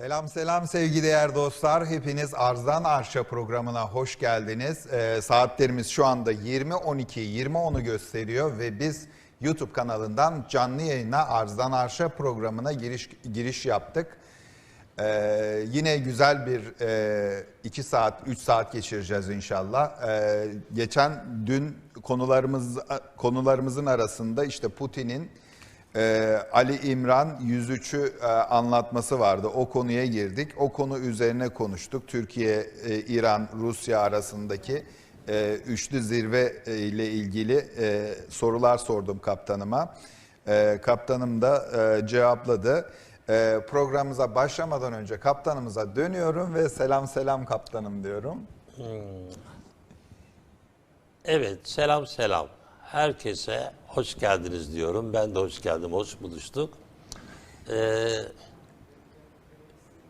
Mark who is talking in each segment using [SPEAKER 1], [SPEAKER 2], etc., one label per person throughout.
[SPEAKER 1] Selam selam sevgili dostlar. Hepiniz Arzdan Arşa programına hoş geldiniz. Ee, saatlerimiz şu anda 20.12, 20.10'u gösteriyor ve biz YouTube kanalından canlı yayına Arzdan Arşa programına giriş giriş yaptık. Ee, yine güzel bir 2 saat, 3 saat geçireceğiz inşallah. Ee, geçen dün konularımız konularımızın arasında işte Putin'in ee, Ali İmran 103'ü e, anlatması vardı. O konuya girdik. O konu üzerine konuştuk. Türkiye, e, İran, Rusya arasındaki e, üçlü zirve e, ile ilgili e, sorular sordum kaptanıma. E, kaptanım da e, cevapladı. E, programımıza başlamadan önce kaptanımıza dönüyorum ve selam selam kaptanım diyorum.
[SPEAKER 2] Evet, selam selam. Herkese hoş geldiniz diyorum. Ben de hoş geldim, hoş buluştuk. Ee,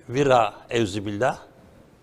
[SPEAKER 2] vira evzibillah,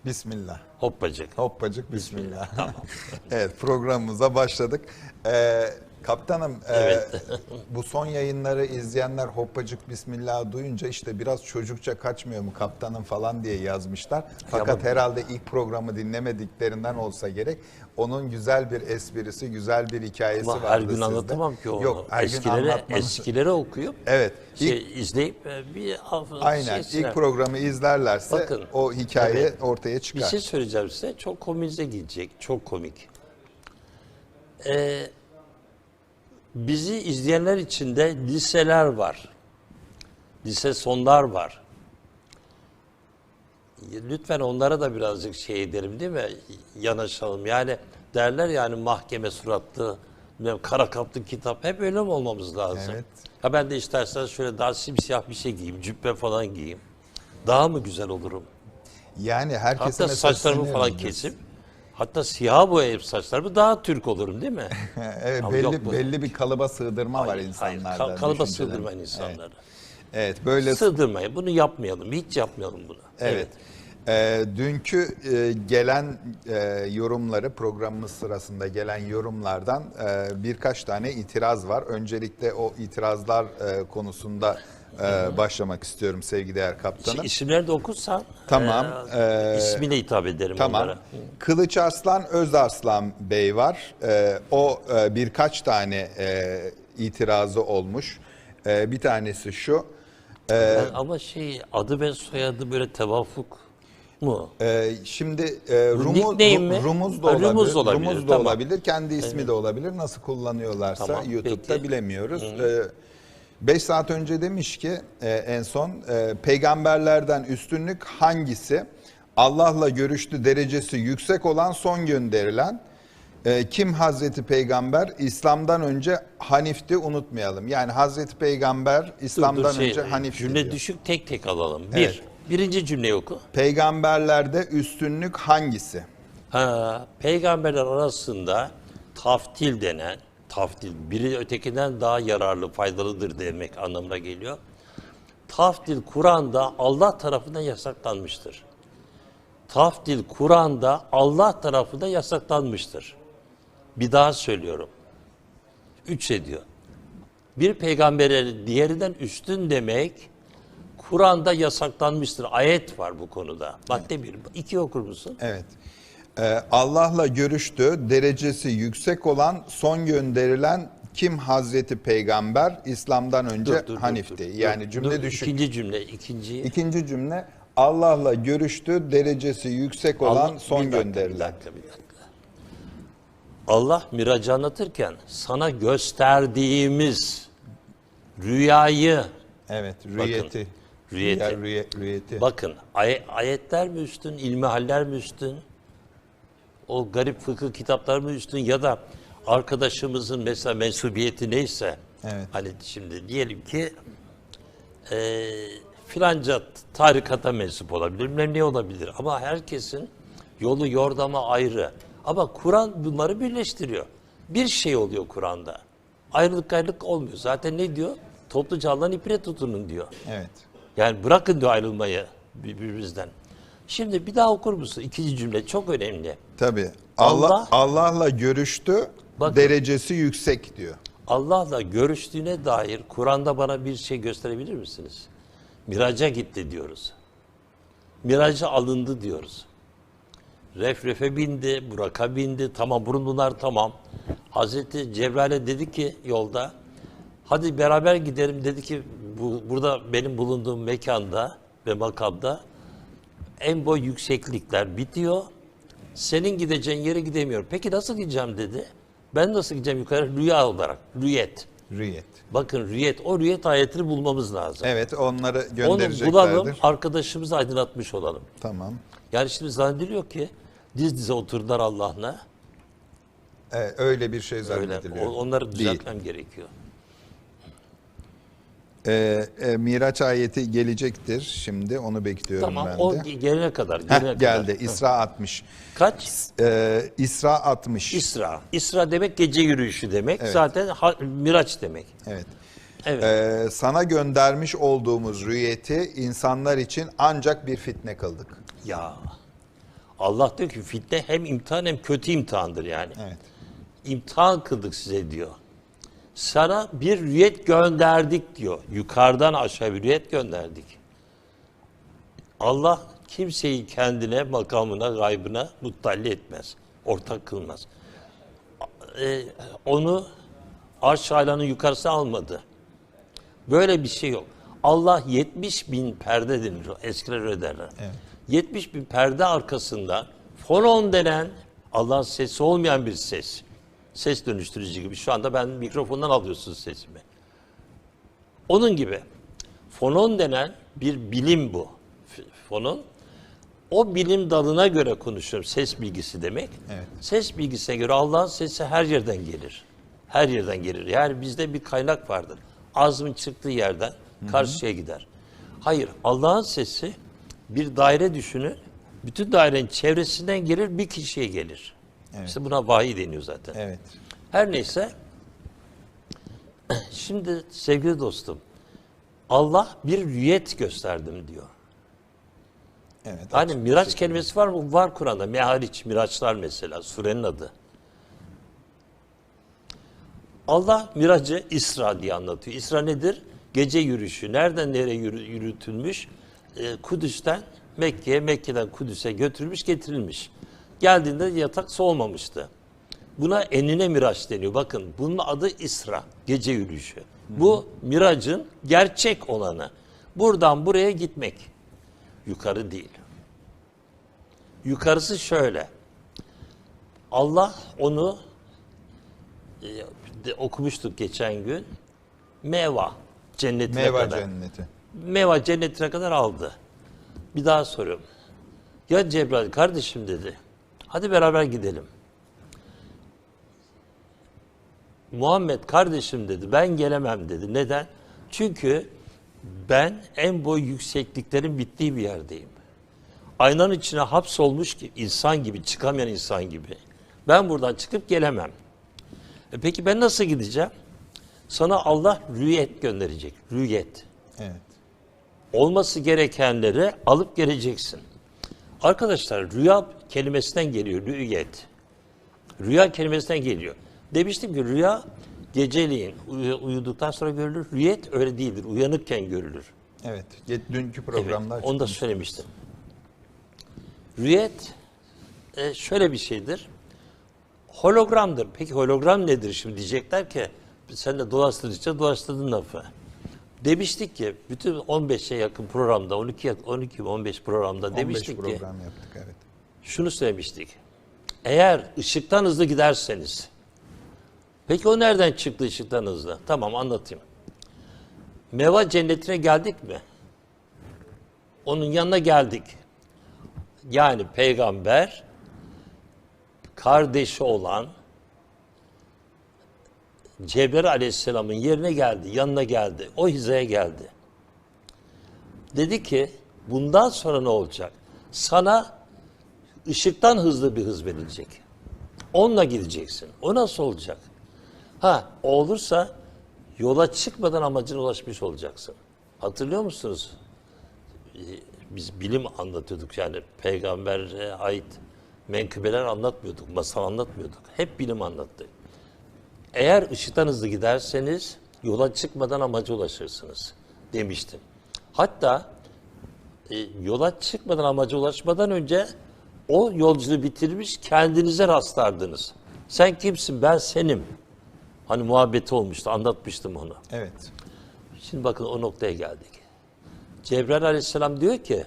[SPEAKER 1] Bismillah.
[SPEAKER 2] hoppacık.
[SPEAKER 1] Hoppacık bismillah. evet programımıza başladık. Ee, kaptanım e,
[SPEAKER 2] Evet.
[SPEAKER 1] bu son yayınları izleyenler hoppacık bismillah duyunca işte biraz çocukça kaçmıyor mu kaptanım falan diye yazmışlar. Fakat herhalde ilk programı dinlemediklerinden olsa gerek. Onun güzel bir esprisi, güzel bir hikayesi
[SPEAKER 2] Ama
[SPEAKER 1] vardı
[SPEAKER 2] her gün
[SPEAKER 1] sizde.
[SPEAKER 2] anlatamam ki onu.
[SPEAKER 1] Yok her gün
[SPEAKER 2] eskileri,
[SPEAKER 1] anlatmanız.
[SPEAKER 2] eskileri okuyup
[SPEAKER 1] Evet. ilk-
[SPEAKER 2] şey, izleyip e, bir hafı-
[SPEAKER 1] aynen
[SPEAKER 2] şey
[SPEAKER 1] ilk programı izlerlerse
[SPEAKER 2] Bakın,
[SPEAKER 1] o hikaye
[SPEAKER 2] evet.
[SPEAKER 1] ortaya
[SPEAKER 2] Bir
[SPEAKER 1] çıkar.
[SPEAKER 2] şey söyleyeceğim size. Çok komize gidecek. Çok komik. Ee, bizi izleyenler içinde liseler var. Lise sonlar var. Lütfen onlara da birazcık şey edelim değil mi? Yanaşalım. Yani derler yani mahkeme suratlı, kara kaplı kitap. Hep öyle mi olmamız lazım?
[SPEAKER 1] Evet.
[SPEAKER 2] Ya ben de isterseniz şöyle daha simsiyah bir şey giyeyim, cübbe falan giyeyim. Daha mı güzel olurum?
[SPEAKER 1] Yani herkese
[SPEAKER 2] Hatta saçlarımı falan kesip hatta siyah boyayıp saçlarımı daha Türk olurum değil mi?
[SPEAKER 1] evet
[SPEAKER 2] Ama
[SPEAKER 1] belli belli bir kalıba sığdırma var
[SPEAKER 2] Hayır,
[SPEAKER 1] insanlarda.
[SPEAKER 2] kal- kalıba sığdırmayın insanları.
[SPEAKER 1] Evet böyle
[SPEAKER 2] Sığdırmayın. Bunu yapmayalım. Hiç yapmayalım bunu.
[SPEAKER 1] evet. Ee, dünkü e, gelen e, yorumları programımız sırasında gelen yorumlardan e, birkaç tane itiraz var. Öncelikle o itirazlar e, konusunda e, başlamak istiyorum sevgili kaptanım.
[SPEAKER 2] İsimleri de okursan
[SPEAKER 1] Tamam,
[SPEAKER 2] e,
[SPEAKER 1] ee,
[SPEAKER 2] ismiyle hitap ederim
[SPEAKER 1] Tamam.
[SPEAKER 2] onlara.
[SPEAKER 1] Kılıç Arslan Özarslan Bey var. Ee, o e, birkaç tane e, itirazı olmuş. E, bir tanesi şu.
[SPEAKER 2] Ben- ama şey adı ve soyadı böyle tevafuk mu?
[SPEAKER 1] e, şimdi e, Rumuz,
[SPEAKER 2] nickname mi?
[SPEAKER 1] Rumuz da
[SPEAKER 2] Ha,
[SPEAKER 1] olabilir.
[SPEAKER 2] Rumuz olabilir,
[SPEAKER 1] Rumuz da
[SPEAKER 2] tamam.
[SPEAKER 1] olabilir. Kendi ismi de olabilir. Nasıl kullanıyorlarsa
[SPEAKER 2] Tamam,
[SPEAKER 1] YouTube'da
[SPEAKER 2] peki.
[SPEAKER 1] bilemiyoruz. 5 saat önce demiş ki e, en son e, peygamberlerden üstünlük hangisi? Allah'la görüştü derecesi yüksek olan son gönderilen e, kim Hazreti Peygamber? İslam'dan önce Hanif'ti unutmayalım. Yani Hazreti Peygamber
[SPEAKER 2] Dur, dur,
[SPEAKER 1] İslam'dan
[SPEAKER 2] şey,
[SPEAKER 1] önce Hanif'ti
[SPEAKER 2] Cümle
[SPEAKER 1] diyor.
[SPEAKER 2] düşük tek tek alalım. Bir.
[SPEAKER 1] Evet.
[SPEAKER 2] Birinci cümleyi oku.
[SPEAKER 1] Peygamberlerde üstünlük hangisi?
[SPEAKER 2] Ha, peygamberler arasında taftil denen, taftil biri ötekinden daha yararlı, faydalıdır demek anlamına geliyor. Taftil Kur'an'da Allah tarafından yasaklanmıştır. Taftil Kur'an'da Allah tarafından yasaklanmıştır. Bir daha söylüyorum. Üç ediyor. Bir peygambere diğerinden üstün demek Kur'an'da yasaklanmıştır. Ayet var bu konuda. Madde bir. İki okur musun?
[SPEAKER 1] Evet. Ee, Allah'la görüştü, derecesi yüksek olan, son gönderilen kim Hazreti Peygamber İslam'dan önce
[SPEAKER 2] Dur, dur,
[SPEAKER 1] Hanif'ti.
[SPEAKER 2] dur,
[SPEAKER 1] yani
[SPEAKER 2] dur,
[SPEAKER 1] cümle
[SPEAKER 2] dur.
[SPEAKER 1] düşük.
[SPEAKER 2] İkinci cümle, ikinci.
[SPEAKER 1] İkinci cümle Allah'la görüştü, derecesi yüksek olan,
[SPEAKER 2] Allah-
[SPEAKER 1] son
[SPEAKER 2] bir dakika,
[SPEAKER 1] gönderilen.
[SPEAKER 2] Bir dakika, bir dakika. Allah miracı anlatırken sana gösterdiğimiz rüyayı,
[SPEAKER 1] Evet, rüyeti.
[SPEAKER 2] rüyeti.
[SPEAKER 1] Rüya, rüye- rüyeti.
[SPEAKER 2] bakın ay- ayetler mi üstün, ilmihaller mi üstün, o garip fıkıh kitaplar mı üstün ya da arkadaşımızın mesela mensubiyeti neyse,
[SPEAKER 1] Evet.
[SPEAKER 2] hani şimdi diyelim ki e, filanca tarikata mensup olabilir, ne olabilir. Ama herkesin yolu yordama ayrı. Ama Kur'an bunları birleştiriyor. Bir şey oluyor Kur'an'da. Ayrılık ayrılık olmuyor. Zaten ne diyor? Topluca Allah'ın ipine tutunun diyor.
[SPEAKER 1] Evet.
[SPEAKER 2] Yani bırakın diyor ayrılmayı birbirimizden. Şimdi bir daha okur musun? İkinci cümle çok önemli.
[SPEAKER 1] Tabii. Allah
[SPEAKER 2] Allah-
[SPEAKER 1] Allah'la görüştü,
[SPEAKER 2] Bakın.
[SPEAKER 1] derecesi yüksek diyor.
[SPEAKER 2] Allah'la görüştüğüne dair Kur'an'da bana bir şey gösterebilir misiniz? Miraca gitti diyoruz. Miraca alındı diyoruz. Refrefe bindi, Burak'a bindi. Tamam bunlar tamam. Hazreti Cebrail'e dedi ki yolda hadi beraber gidelim dedi ki bu, burada benim bulunduğum mekanda ve makamda en boy yükseklikler bitiyor. Senin gideceğin yere gidemiyorum. Peki nasıl gideceğim dedi. Ben nasıl gideceğim yukarı? Rüya olarak. Rüyet.
[SPEAKER 1] Rüyet.
[SPEAKER 2] Bakın rüyet. O rüyet ayetini bulmamız lazım.
[SPEAKER 1] Evet onları
[SPEAKER 2] Onu
[SPEAKER 1] göndereceklerdir.
[SPEAKER 2] bulalım, arkadaşımızı aydınlatmış olalım.
[SPEAKER 1] Tamam.
[SPEAKER 2] Yani şimdi zannediliyor ki diz dize oturdular Allah'la.
[SPEAKER 1] Evet, öyle bir şey
[SPEAKER 2] Öyle.
[SPEAKER 1] zannediliyor.
[SPEAKER 2] O- Onları
[SPEAKER 1] Değil.
[SPEAKER 2] düzeltmem gerekiyor.
[SPEAKER 1] Ee, e, Miraç ayeti gelecektir. Şimdi onu bekliyorum
[SPEAKER 2] Tamam
[SPEAKER 1] ben
[SPEAKER 2] o
[SPEAKER 1] de.
[SPEAKER 2] ge- gelene kadar.
[SPEAKER 1] Heh,
[SPEAKER 2] Gelene
[SPEAKER 1] geldi.
[SPEAKER 2] Kadar.
[SPEAKER 1] İsra 60.
[SPEAKER 2] Kaç?
[SPEAKER 1] Ee, İsra 60.
[SPEAKER 2] İsra. İsra demek gece yürüyüşü demek.
[SPEAKER 1] Evet.
[SPEAKER 2] Zaten ha- Miraç demek.
[SPEAKER 1] Evet.
[SPEAKER 2] Evet.
[SPEAKER 1] Ee, sana göndermiş olduğumuz rüyeti insanlar için ancak bir fitne kıldık.
[SPEAKER 2] Ya. Allah diyor ki fitne hem imtihan hem kötü imtihandır yani.
[SPEAKER 1] Evet.
[SPEAKER 2] İmtihan kıldık size diyor. Sana bir rüyet gönderdik diyor. Yukarıdan aşağı bir rüyet gönderdik. Allah kimseyi kendine, makamına, gaybına muttalli etmez. Ortak kılmaz. Ee, onu arş alanın yukarısı almadı. Böyle bir şey yok. Allah 70 bin perde denir. Eskiler öyle derler. 70 bin perde arkasında fonon denen Allah'ın sesi olmayan bir ses. Ses dönüştürücü gibi. Şu anda ben mikrofondan alıyorsunuz sesimi. Onun gibi fonon denen bir bilim bu. Fonon. O bilim dalına göre konuşuyorum. Ses bilgisi demek.
[SPEAKER 1] Evet.
[SPEAKER 2] Ses bilgisine göre Allah'ın sesi her yerden gelir. Her yerden gelir. Yani bizde bir kaynak vardır. Azmin çıktığı yerden karşıya gider. Hayır, Allah'ın sesi bir daire düşünün. Bütün dairenin çevresinden gelir, bir kişiye gelir. İşte buna vahiy deniyor zaten.
[SPEAKER 1] Evet.
[SPEAKER 2] Her neyse, şimdi sevgili dostum, Allah bir rüyet gösterdim diyor.
[SPEAKER 1] Evet.
[SPEAKER 2] Hani miraç kelimesi var mı? Var Kur'an'da. Mehariç, miraçlar mesela. Surenin adı. Allah miracı İsra diye anlatıyor. İsra nedir? Gece yürüyüşü. Nereden nereye yürü- yürütülmüş? Ee, Kudüs'ten Mekke'ye, Mekke'den Kudüs'e götürülmüş, getirilmiş. Geldiğinde yatak soğumamıştı. Buna enine miraç deniyor. Bakın bunun adı İsra, gece yürüyüşü. Bu miracın gerçek olanı. Buradan buraya gitmek. Yukarı değil. Yukarısı şöyle. Allah onu e, okumuştuk geçen gün. Meva cennetine
[SPEAKER 1] Meyve
[SPEAKER 2] kadar.
[SPEAKER 1] cenneti.
[SPEAKER 2] Meva cennetine kadar aldı. Bir daha soruyorum. Ya Cebrail kardeşim dedi. Hadi beraber gidelim. Muhammed kardeşim dedi. Ben gelemem dedi. Neden? Çünkü ben en boy yüksekliklerin bittiği bir yerdeyim. Aynanın içine hapsolmuş ki insan gibi çıkamayan insan gibi. Ben buradan çıkıp gelemem. E peki ben nasıl gideceğim? Sana Allah rüyet gönderecek. Rüyet
[SPEAKER 1] Evet.
[SPEAKER 2] olması gerekenleri alıp geleceksin. Arkadaşlar rüya kelimesinden geliyor rüyet. Rüya kelimesinden geliyor. Demiştim ki rüya geceliğin uyu- uyuduktan sonra görülür. Rüyet öyle değildir. Uyanıkken görülür.
[SPEAKER 1] Evet. Dünkü programda
[SPEAKER 2] Evet, onu da söylemiştim. Rüyet e, şöyle bir şeydir. Hologramdır. Peki hologram nedir şimdi diyecekler ki sen de dolaştırdıkça dolaştırdın lafı. Demiştik ki bütün 15'e yakın programda 12 yak- 12 15 programda
[SPEAKER 1] 15
[SPEAKER 2] demiştik ki
[SPEAKER 1] program yaptık evet.
[SPEAKER 2] Şunu söylemiştik. Eğer ışıktan hızlı giderseniz Peki o nereden çıktı ışıktan hızlı? Tamam anlatayım. Meva cennetine geldik mi? Onun yanına geldik. Yani peygamber kardeşi olan Cebrail aleyhisselamın yerine geldi, yanına geldi. O hizaya geldi. Dedi ki bundan sonra ne olacak? Sana ışıktan hızlı bir hız verilecek. Onunla gideceksin. O nasıl olacak? Ha, olursa yola çıkmadan amacına ulaşmış olacaksın. Hatırlıyor musunuz? Ee, Biz bilim anlatıyorduk yani peygambere ait menkıbeler anlatmıyorduk, masal anlatmıyorduk. Hep bilim anlattık. Eğer ışıktan hızlı giderseniz yola çıkmadan amaca ulaşırsınız demiştim. Hatta e, yola çıkmadan amaca ulaşmadan önce o yolculuğu bitirmiş kendinize rastlardınız. Sen kimsin? Ben senim. Hani muhabbeti olmuştu, anlatmıştım onu.
[SPEAKER 1] Evet.
[SPEAKER 2] Şimdi bakın o noktaya geldik. Cebrail aleyhisselam diyor ki,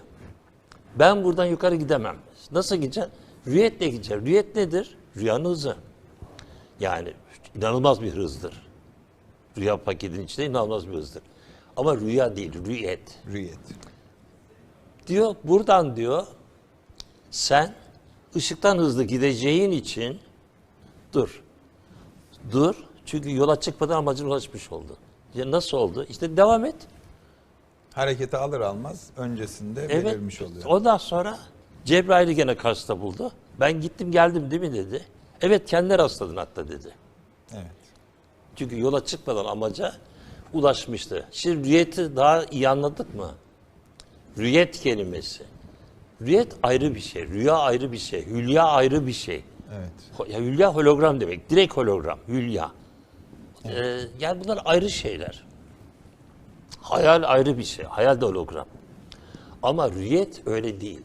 [SPEAKER 2] ben buradan yukarı gidemem. Nasıl gideceğim? Rüyetle gideceğim. Rüyet nedir? Rüyanın hızı. Yani inanılmaz bir hızdır. Rüya paketinin içinde inanılmaz bir hızdır. Ama rüya değil, rüyet.
[SPEAKER 1] Rüyet.
[SPEAKER 2] Diyor buradan diyor sen ışıktan hızlı gideceğin için dur. Dur. Çünkü yola çıkmadan amacına ulaşmış oldun. Ya nasıl oldu? İşte devam et.
[SPEAKER 1] Harekete alır almaz öncesinde
[SPEAKER 2] Evet.
[SPEAKER 1] belirmiş oluyor.
[SPEAKER 2] Ondan sonra Cebrail'i gene karşıda buldu. Ben gittim geldim değil mi dedi. Evet kendine rastladın hatta dedi.
[SPEAKER 1] Evet.
[SPEAKER 2] Çünkü yola çıkmadan amaca ulaşmıştı. Şimdi rüyeti daha iyi anladık mı? Rüyet kelimesi. Rüyet ayrı bir şey, rüya ayrı bir şey, hülya ayrı bir şey.
[SPEAKER 1] Evet.
[SPEAKER 2] Ya hülya hologram demek, direkt hologram, hülya. Ee, yani bunlar ayrı şeyler. Hayal ayrı bir şey, hayal de hologram. Ama rüyet öyle değil.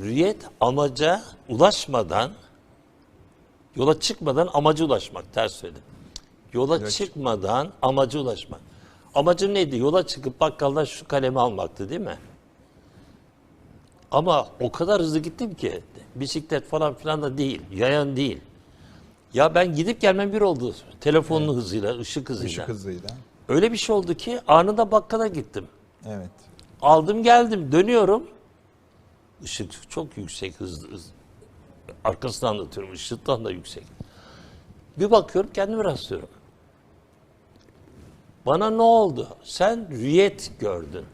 [SPEAKER 2] Rüyet amaca ulaşmadan, yola çıkmadan amaca ulaşmak, ters söyledim. Yola çıkmadan amaca ulaşmak. Amacım neydi? Yola çıkıp bakkaldan şu kalemi almaktı değil mi? Ama o kadar hızlı gittim ki bisiklet falan filan da değil, yayan değil. Ya ben gidip gelmem bir oldu. Telefonun hızıyla, ışık hızıyla.
[SPEAKER 1] Işık hızıyla.
[SPEAKER 2] Öyle bir şey oldu ki anında bakkala gittim.
[SPEAKER 1] Evet.
[SPEAKER 2] Aldım geldim, dönüyorum. Işık çok yüksek, hızlı. hızlı. Arkasını anlatıyorum, ışıktan da yüksek. Bir bakıyorum kendimi rastlıyorum. Bana ne oldu? Sen rüyet gördün.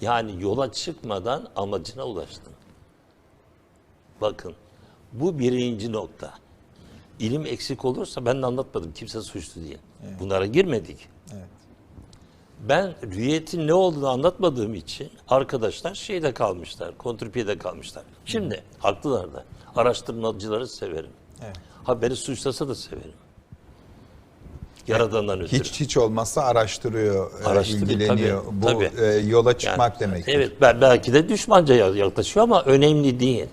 [SPEAKER 2] Yani yola çıkmadan amacına ulaştın. Bakın, bu birinci nokta. İlim eksik olursa ben de anlatmadım. Kimse suçlu değil. Bunlara girmedik.
[SPEAKER 1] Evet.
[SPEAKER 2] Ben rüyetin ne olduğunu anlatmadığım için arkadaşlar şeyde kalmışlar, kontrpiyede kalmışlar. Şimdi haklılar da. Araştırmacıları severim.
[SPEAKER 1] Evet.
[SPEAKER 2] Haberi suçlasa da severim. Yaradandan ötürü.
[SPEAKER 1] Hiç hiç olmazsa araştırıyor, e,
[SPEAKER 2] Araştırıyor,
[SPEAKER 1] ilgileniyor.
[SPEAKER 2] tabii,
[SPEAKER 1] Bu
[SPEAKER 2] tabii.
[SPEAKER 1] e, yola çıkmak
[SPEAKER 2] Yani,
[SPEAKER 1] demek.
[SPEAKER 2] Evet, belki de düşmanca yaklaşıyor ama önemli değil.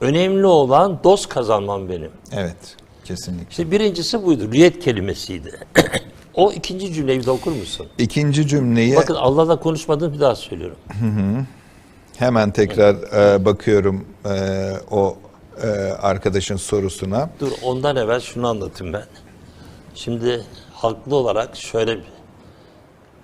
[SPEAKER 2] Önemli olan dost kazanmam benim.
[SPEAKER 1] Evet. Kesinlikle.
[SPEAKER 2] İşte birincisi buydu, rüyet kelimesiydi. o ikinci cümleyi de okur musun?
[SPEAKER 1] İkinci cümleyi
[SPEAKER 2] Bakın Allah'la konuşmadığımı bir daha söylüyorum.
[SPEAKER 1] hemen tekrar e, bakıyorum e, o e, arkadaşın sorusuna.
[SPEAKER 2] Dur ondan evvel şunu anlatayım ben. Şimdi haklı olarak şöyle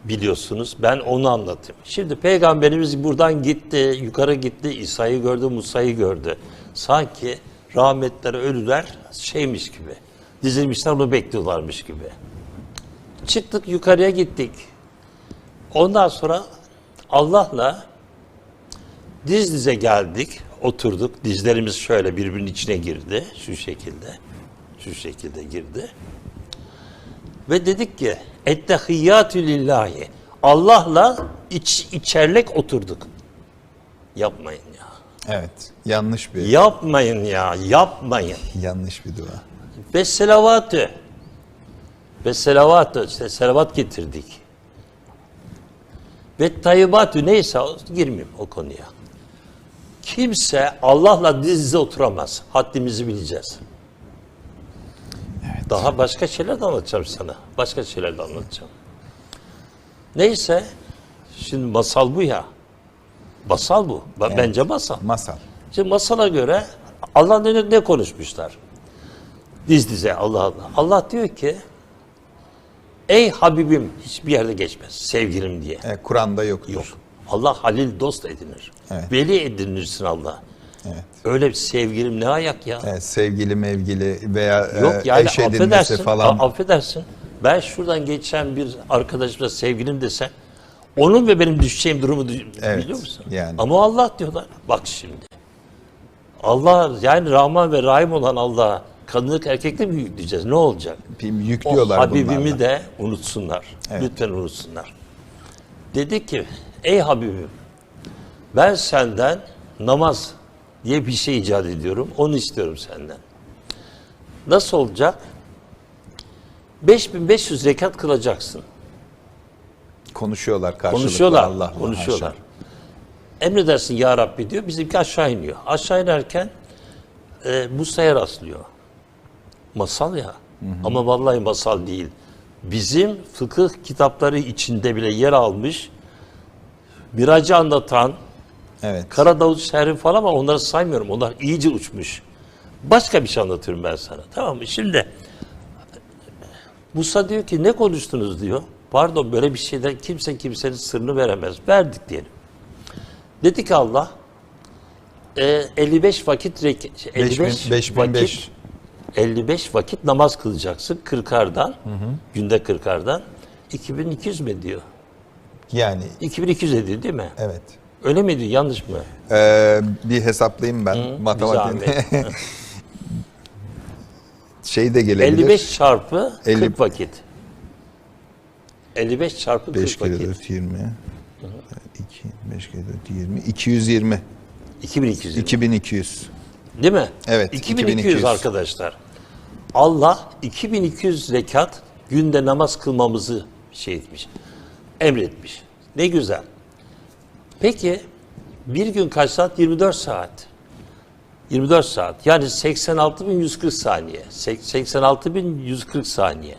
[SPEAKER 2] biliyorsunuz ben onu anlatayım. Şimdi peygamberimiz buradan gitti, yukarı gitti, İsa'yı gördü, Musa'yı gördü. Sanki rahmetler, ölüler şeymiş gibi, dizilmişler onu bekliyorlarmış gibi. Çıktık yukarıya gittik. Ondan sonra Allah'la diz dize geldik, oturduk. Dizlerimiz şöyle birbirinin içine girdi, şu şekilde. Şu şekilde girdi. Ve dedik ki, ettehiyyatü lillahi. Allah'la iç, içerlek oturduk. Yapmayın ya.
[SPEAKER 1] Evet. Yanlış bir
[SPEAKER 2] Yapmayın ya, yapmayın.
[SPEAKER 1] yanlış bir dua.
[SPEAKER 2] Ve selavatü. Ve selavatü, işte selavat getirdik. Ve tayyibatü neyse girmeyeyim o konuya. Kimse Allah'la diz oturamaz. Haddimizi bileceğiz. Daha başka şeyler de anlatacağım sana. Başka şeyler de anlatacağım. Neyse, şimdi masal bu ya. Masal bu. Ba- Bence masal.
[SPEAKER 1] Masal.
[SPEAKER 2] Şimdi masala göre Allah'ın önünde ne konuşmuşlar? Diz dize Allah Allah. Allah diyor ki ey Habibim hiçbir yerde geçmez sevgilim diye.
[SPEAKER 1] E, Kur'an'da yoktur.
[SPEAKER 2] Yok. Allah halil dost edinir.
[SPEAKER 1] Evet.
[SPEAKER 2] Veli edinirsin Allah.
[SPEAKER 1] Evet.
[SPEAKER 2] Öyle sevgilim ne ayak ya.
[SPEAKER 1] E, sevgili mevgili veya e,
[SPEAKER 2] Yok yani
[SPEAKER 1] eş edinmesi
[SPEAKER 2] affedersin,
[SPEAKER 1] falan.
[SPEAKER 2] a- affedersin. Ben şuradan geçen bir arkadaşımla sevgilim desem onun ve benim düşeceğim durumu dü-
[SPEAKER 1] Evet,
[SPEAKER 2] biliyor musun?
[SPEAKER 1] yani.
[SPEAKER 2] Ama Allah diyorlar. Bak şimdi. Allah yani Rahman ve Rahim olan Allah'a kadınlık erkekle mi yükleyeceğiz? Ne olacak?
[SPEAKER 1] Bir
[SPEAKER 2] O
[SPEAKER 1] yüklüyorlar
[SPEAKER 2] Habibimi
[SPEAKER 1] bunlarla.
[SPEAKER 2] de unutsunlar.
[SPEAKER 1] Evet.
[SPEAKER 2] Lütfen unutsunlar. Dedi ki ey Habibim ben senden namaz diye bir şey icat ediyorum. Onu istiyorum senden. Nasıl olacak? 5500 rekat kılacaksın.
[SPEAKER 1] Konuşuyorlar karşılıklı
[SPEAKER 2] Konuşuyorlar.
[SPEAKER 1] Allah'la.
[SPEAKER 2] konuşuyorlar.
[SPEAKER 1] haşa.
[SPEAKER 2] Emredersin ya Rabbi diyor. Bizimki aşağı iniyor. Aşağı inerken e, Musa'ya rastlıyor. Masal ya. Ama vallahi masal değil. Bizim fıkıh kitapları içinde bile yer almış Miracı anlatan
[SPEAKER 1] Evet.
[SPEAKER 2] Kara Davut Şerif falan ama onları saymıyorum. Onlar iyice uçmuş. Başka bir şey anlatıyorum ben sana. Tamam mı? Şimdi Musa diyor ki ne konuştunuz diyor. Pardon böyle bir şeyden kimse kimsenin sırrını veremez. Verdik diyelim. Dedi ki Allah e, 55 vakit rek- 55
[SPEAKER 1] 5000
[SPEAKER 2] vakit
[SPEAKER 1] 5005.
[SPEAKER 2] 55 vakit namaz kılacaksın 40'ardan. Günde 40'ardan. 2200 mi diyor?
[SPEAKER 1] Yani
[SPEAKER 2] 2200 ediyor değil mi?
[SPEAKER 1] evet.
[SPEAKER 2] Öyle miydi? Yanlış mı?
[SPEAKER 1] Ee, bir hesaplayayım ben matematiğini.
[SPEAKER 2] zahmet.
[SPEAKER 1] şey de gelebilir.
[SPEAKER 2] 55 çarpı 40
[SPEAKER 1] 50
[SPEAKER 2] vakit. 55 çarpı 40
[SPEAKER 1] 5 kere
[SPEAKER 2] vakit.
[SPEAKER 1] 4 20. 2 5 kere 4 20. 220.
[SPEAKER 2] 2200.
[SPEAKER 1] 2200.
[SPEAKER 2] Değil mi?
[SPEAKER 1] Evet,
[SPEAKER 2] 2200,
[SPEAKER 1] 2200.
[SPEAKER 2] arkadaşlar. Allah 2200 rekat günde namaz kılmamızı şey etmiş. Emretmiş. Ne güzel. Peki bir gün kaç saat? 24 saat. 24 saat. Yani 86.140 saniye. Sek- 86.140 saniye.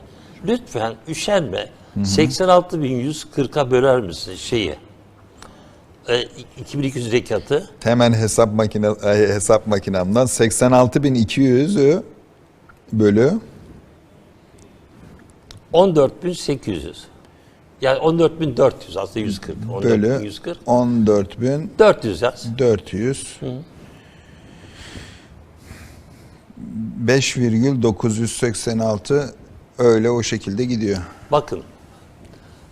[SPEAKER 2] Lütfen üşenme. 86.140'a böler misin şeyi? E, 2200 rekatı.
[SPEAKER 1] Hemen hesap makine ay, hesap makinemden 86.200'ü bölü
[SPEAKER 2] 14.800. Yani 14.400 aslında 140.
[SPEAKER 1] bölü
[SPEAKER 2] 14.140.
[SPEAKER 1] 14.400
[SPEAKER 2] 400 yaz.
[SPEAKER 1] 5,986 öyle o şekilde gidiyor.
[SPEAKER 2] Bakın.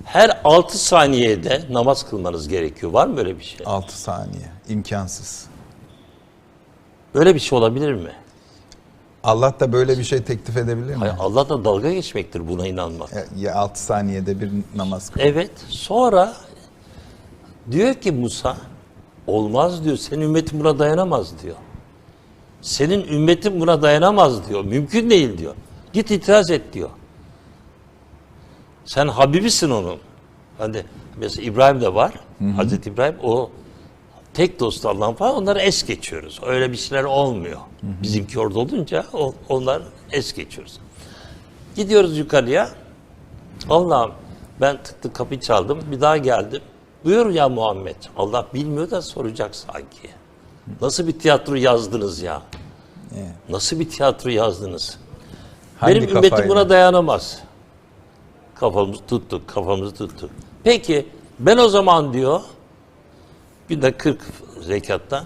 [SPEAKER 2] Her 6 saniyede namaz kılmanız gerekiyor. Var mı böyle bir şey?
[SPEAKER 1] 6 saniye. imkansız.
[SPEAKER 2] Böyle bir şey olabilir mi?
[SPEAKER 1] Allah da böyle bir şey teklif edebilir mi?
[SPEAKER 2] Hayır, Allah da dalga geçmektir buna inanmak.
[SPEAKER 1] Ya 6 saniyede bir namaz kıl.
[SPEAKER 2] Evet. Sonra diyor ki Musa olmaz diyor. Senin ümmetin buna dayanamaz diyor. Senin ümmetin buna dayanamaz diyor. Mümkün değil diyor. Git itiraz et diyor. Sen Habibisin onun. Hani mesela İbrahim de var. Hazreti İbrahim o tek dost Allah'ın falan onları es geçiyoruz. Öyle bir şeyler olmuyor. Bizimki orada olunca o- onlar es geçiyoruz. Gidiyoruz yukarıya. Allah'ım ben tıktı kapıyı çaldım. Bir daha geldim. Buyur ya Muhammed. Allah bilmiyor da soracak sanki. Nasıl bir tiyatro yazdınız ya? Nasıl bir tiyatro yazdınız?
[SPEAKER 1] Hangi
[SPEAKER 2] Benim ümmetim
[SPEAKER 1] kafayla?
[SPEAKER 2] buna dayanamaz. Kafamızı tuttuk, kafamızı tuttuk. Peki ben o zaman diyor günde 40 rekattan